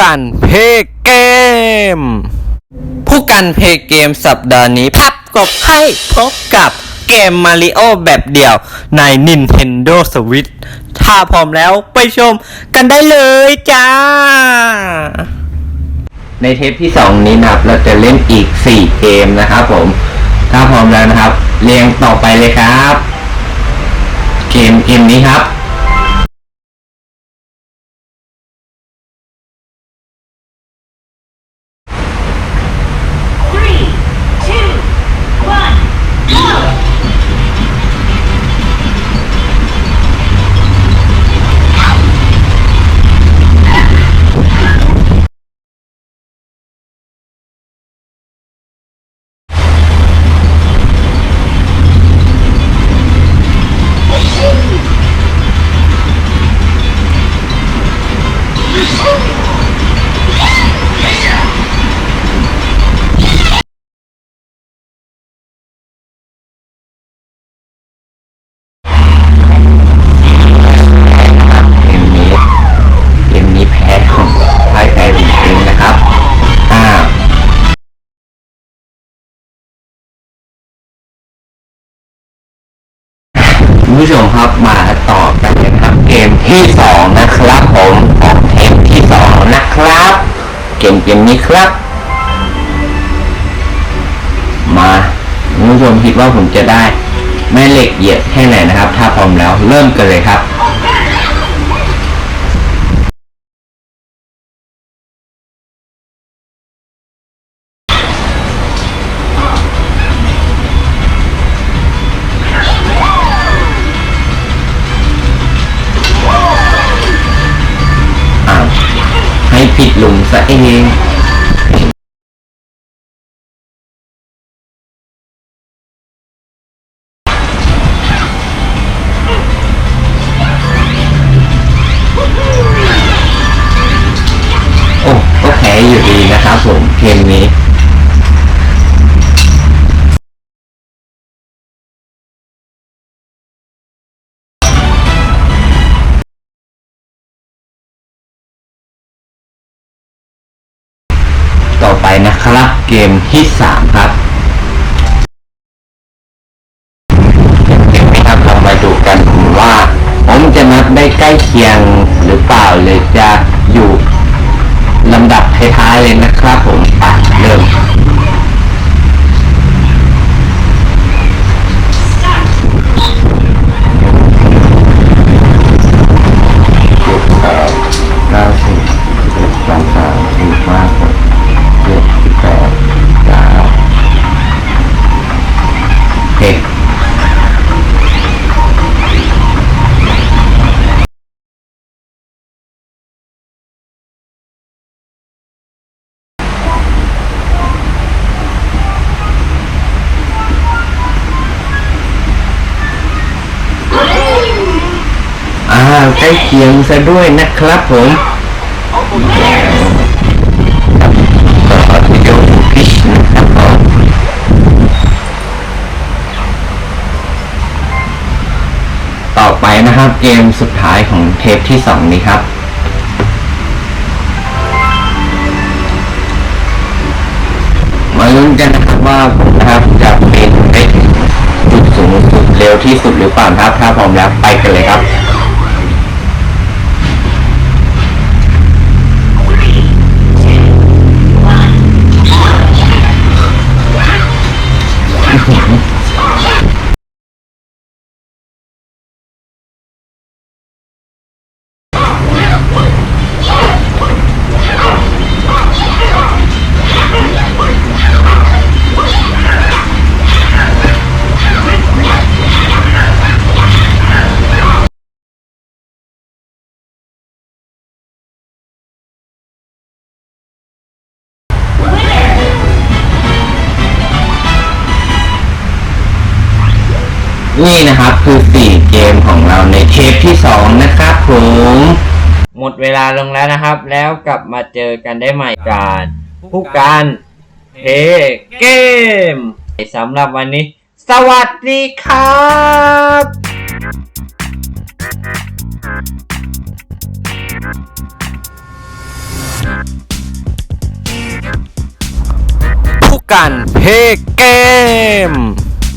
กันเพเกม ผู้กันเพเกมสัปดาห์นี้พับกบให้พบกับเกมมาริโอแบบเดี่ยวใน Nintendo Switch ถ้าพร้อมแล้วไปชมกันได้เลยจ้า ในเทปที่ 2 นี้นะครับ เราจะเล่นอีก 4 เกมนะครับผม ถ้าพร้อมแล้วนะครับ เรียงต่อไปเลยครับ เกมเกมนี้ครับ ผู้ชมครับมาต่อกันนะครับเกมที่สองนะครับผมของเทปที่สองนะครับ เกมเกมนี้ครับ มาผู้ชมคิดว่าผมจะได้แม่เหล็กเหยียดแค่ไหนนะครับ ถ้าพร้อมแล้วเริ่มกันเลยครับ ผมซะเองโอ้ก็แพ้อยู่ดีนะครับผมเกมนี้ ต่อไปนะครับ เกมที่สามครับเกมนี้ครับเรามาดูกันว่า ผมจะนับได้ใกล้เคียง ล้เคียงซะด้วยนะครับผมต่อที่โยพิชนะครับผมต่อไปนะครับเกมสุดท้ายของเทปที่สองนี้ครับมาลุ้นกันนะครับว่าผมนะครับจะเป็นได้จุดสูงสุดเร็วที่สุดหรือเปล่าครับถ้าพร้อมแล้วไปกันเลยครับ นี่นะครับคือ 4 เกมของเราในเทปที่ 2 นะครับผมหมดเวลาลงแล้วนะครับ แล้วกลับมาเจอกันได้ใหม่การผู้การเทเกมสำหรับวันนี้ สวัสดีครับผู้การเพเกม